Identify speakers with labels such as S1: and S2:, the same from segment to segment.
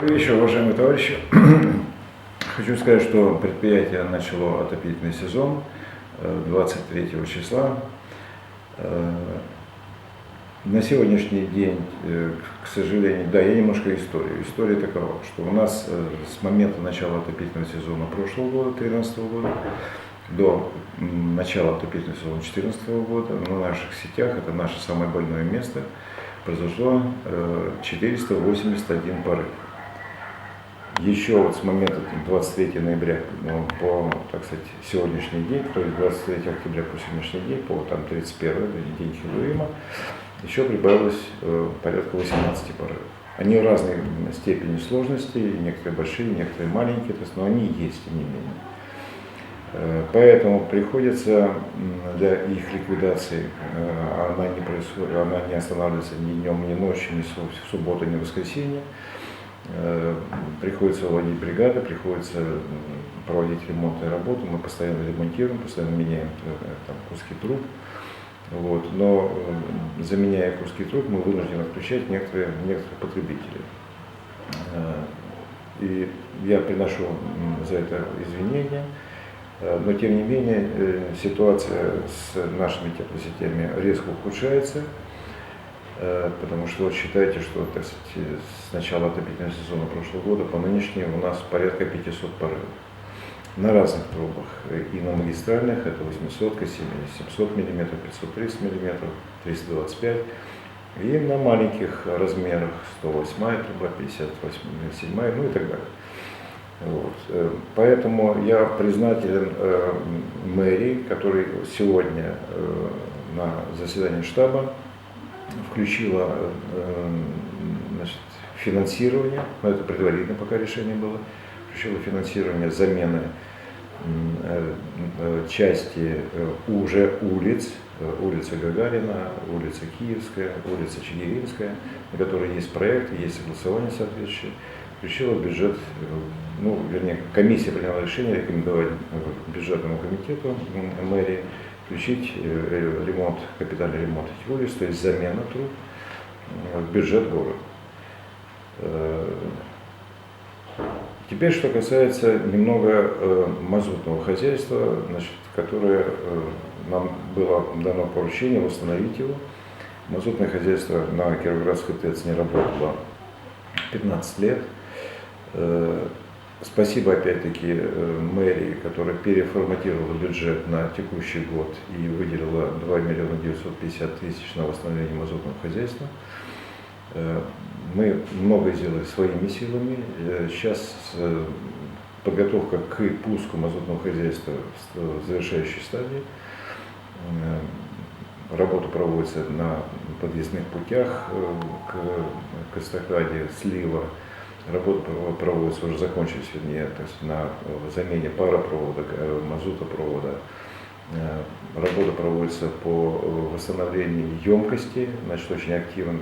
S1: Добрый вечер, уважаемые товарищи. Хочу сказать, что предприятие начало отопительный сезон э, 23 числа. Э, На сегодняшний день, э, к сожалению, да, я немножко историю. История такова, что у нас э, с момента начала отопительного сезона прошлого года, 2013 года, до начала отопительного сезона 2014 года на наших сетях, это наше самое больное место, произошло э, 481 порыв. Еще вот с момента там, 23 ноября ну, по, так сказать, сегодняшний день, то есть 23 октября по сегодняшний день, по там, 31 день Хилуима, еще прибавилось э, порядка 18 порывов. Они в разной степени сложности, некоторые большие, некоторые маленькие, то есть, но они есть, тем не менее. Э, Поэтому приходится для их ликвидации, э, она не происходит, она не останавливается ни днем, ни ночью, ни в субботу, ни в воскресенье. Э, Приходится вводить бригады, приходится проводить ремонтные работы. Мы постоянно ремонтируем, постоянно меняем э, там, куски труб. Вот. Но э, заменяя куски труб, мы вынуждены отключать некоторые, некоторых потребителей. Э, И я приношу за это извинения. Э, Но тем не менее э, ситуация с нашими теплосетями резко ухудшается, э, потому что вот считайте, что так сказать, с начала отопительного сезона прошлого года по нынешнему у нас порядка 500 порывов на разных трубах. Э, И на магистральных это 800, 700 мм, 530 мм, 325 и на маленьких размерах 108 труба, 58, ну и так далее. Вот. э, Поэтому я признателен э, мэрии, который сегодня э, на заседании штаба включила э, значит, финансирование, но это предварительно пока решение было, включила финансирование замены э, части э, уже улиц, э, улица Гагарина, улица Киевская, улица Чигиринская, на которой есть проект, есть согласование соответствующее, включила бюджет, ну, вернее, комиссия приняла решение рекомендовать бюджетному комитету мэрии включить э, э, ремонт, капитальный ремонт этих улиц, то есть замена труб э, в бюджет города. Теперь, что касается немного мазутного хозяйства, значит, которое нам было дано поручение восстановить его. Мазутное хозяйство на Кировоградской ТЭЦ не работало 15 лет. Спасибо опять-таки э, мэрии, которая переформатировала бюджет на текущий год и выделила 2 миллиона 950 тысяч на восстановление мазутного хозяйства. Э, Мы многое сделали своими силами. Э, Сейчас подготовка к пуску мазутного хозяйства в завершающей стадии. Работа проводится на подъездных путях к, к эстакаде слива. Работа пров- проводится, уже закончились, вернее, то есть на замене паропровода, э, мазутопровода. Э, Работа проводится по восстановлению емкости, значит, очень активно.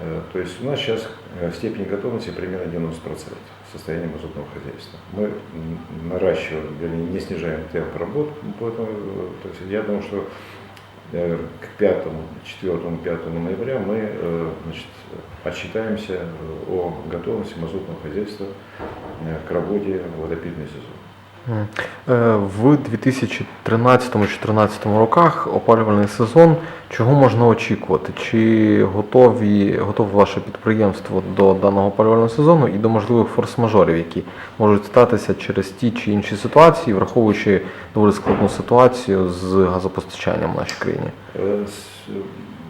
S1: Э, То есть у нас сейчас степень готовности примерно 90% состояния мазутного хозяйства. Мы наращиваем, вернее, не снижаем темп работ, поэтому то есть я думаю, что к 5, 4, 5 ноября мы э, значит, отчитаемся э, о готовности мазутного хозяйства э, к работе в водопитный сезон.
S2: Е, В 2013-2014 роках опалювальний сезон. Чого можна очікувати? Чи готові, готове ваше підприємство до даного опалювального сезону і до можливих форс-мажорів, які можуть статися через ті чи інші ситуації, враховуючи доволі складну ситуацію з газопостачанням в нашій країні?
S1: Э, с-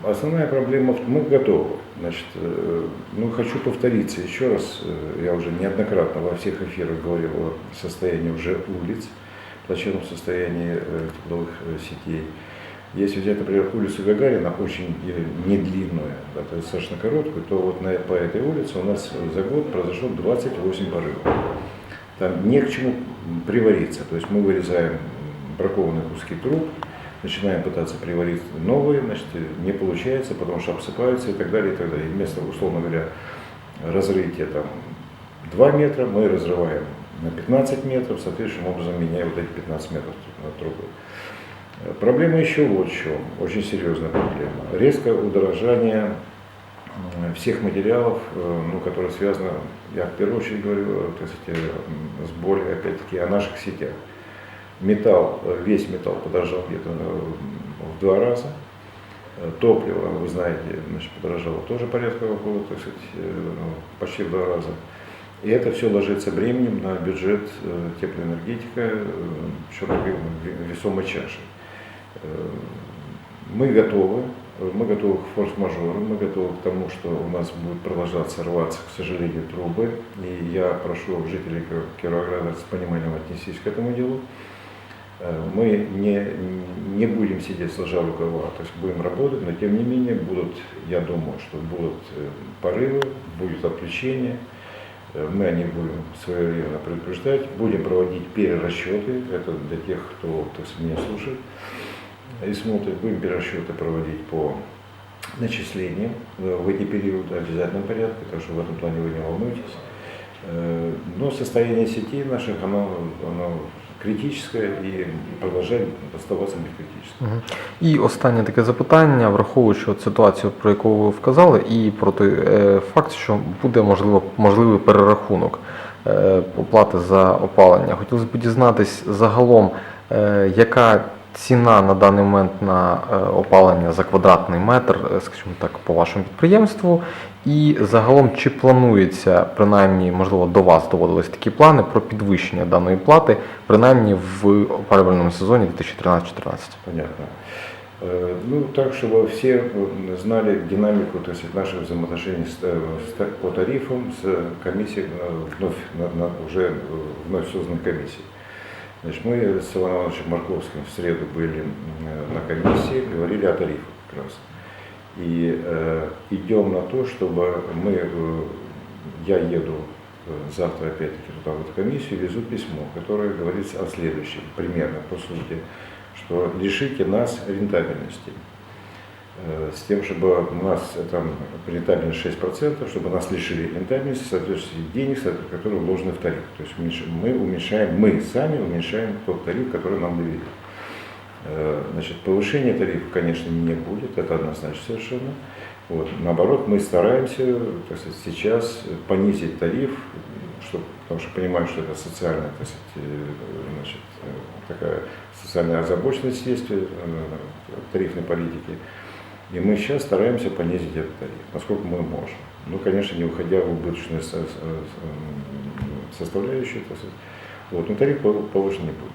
S1: Основная проблема, мы готовы. Значит, э, ну, хочу повториться еще раз, э, я уже неоднократно во всех эфирах говорил о состоянии уже улиц, плачевном состоянии э, тепловых э, сетей. Если взять, например, улицу Гагарина, очень э, недлинную, да, достаточно короткую, то вот на, по этой улице у нас э, за год произошло 28 порывов. Там не к чему привариться. То есть мы вырезаем бракованные куски труб, начинаем пытаться приварить новые, значит, не получается, потому что обсыпаются и так далее, и так далее. И вместо, условно говоря, разрытия там 2 метра, мы разрываем на 15 метров, соответствующим образом меняя вот эти 15 метров тру- трубы. Э, Проблема еще вот в чем, очень серьезная проблема. Резкое удорожание м, всех материалов, э, ну, которые связаны я в первую очередь говорю так сказать, э, с болью, опять-таки, о наших сетях. Металл, весь металл подорожал где-то э, в два раза. Э, Топливо, вы знаете, значит, подорожало тоже порядка около, так сказать, э, ну, почти в два раза. И это все ложится бременем на бюджет теплоэнергетика, черной весомой чаши. Мы готовы, мы готовы к форс-мажору, мы готовы к тому, что у нас будет продолжаться рваться, к сожалению, трубы. И я прошу жителей Кир- Кировограда с пониманием отнестись к этому делу. Э, Мы не, не будем сидеть сложа рукава, то есть будем работать, но тем не менее будут, я думаю, что будут э, порывы, будет отключение. Э, Мы о них будем своевременно предупреждать, будем проводить перерасчеты, это для тех, кто так сказать, меня слушает и смотрит, будем перерасчеты проводить по начислениям в эти периоды в обязательном порядке, так что в этом плане вы не волнуйтесь. Но состояние сетей наших, оно, оно критическое і продолжает оставатися бескритическим.
S2: Мгм. І останнє таке запитання, враховуючи ситуацію, про яку ви вказали, і про той е, факт, що буде можливо можливий перерахунок е, оплати за опалення. Хотілося б дізнатись загалом, е, яка ціна на даний момент на е, опалення за квадратний метр, е, скажімо так, по вашому підприємству, і загалом чи планується, принаймні, можливо, до вас доводились такі плани про підвищення даної плати, принаймні в опалювальному сезоні 2013-2014?
S1: Понятно. Э, Ну, так, чтобы все э, знали динамику то есть, наших взаимоотношений с, э, с та- по тарифам с комиссией, э, вновь, на, на- уже э, вновь созданной комиссией. Значит, мы с Иваном Ивановичем Марковским в среду были э, на комиссии, говорили о тарифах как раз. И э, идем на то, чтобы мы, э, я еду э, завтра опять-таки туда в эту комиссию, везу письмо, которое говорится о следующем, примерно по сути, что лишите нас рентабельности. Э, С тем, чтобы у нас э, там рентабельность 6%, чтобы нас лишили рентабельности, соответственно, денег, которые вложены в тариф. То есть мы уменьшаем, мы сами уменьшаем тот тариф, который нам довели. Э, Значит, повышения тарифа, конечно, не будет, это однозначно совершенно. Вот. Наоборот, мы стараемся так сказать, сейчас понизить тариф, чтобы, потому что понимаем, что это социальная так сказать, значит, такая социальная озабоченность есть э, тарифной политики. И мы сейчас стараемся понизить этот тариф, насколько мы можем. Ну, конечно, не уходя в убыточную со- со- составляющую. Вот, но тариф пов- повышен не будет.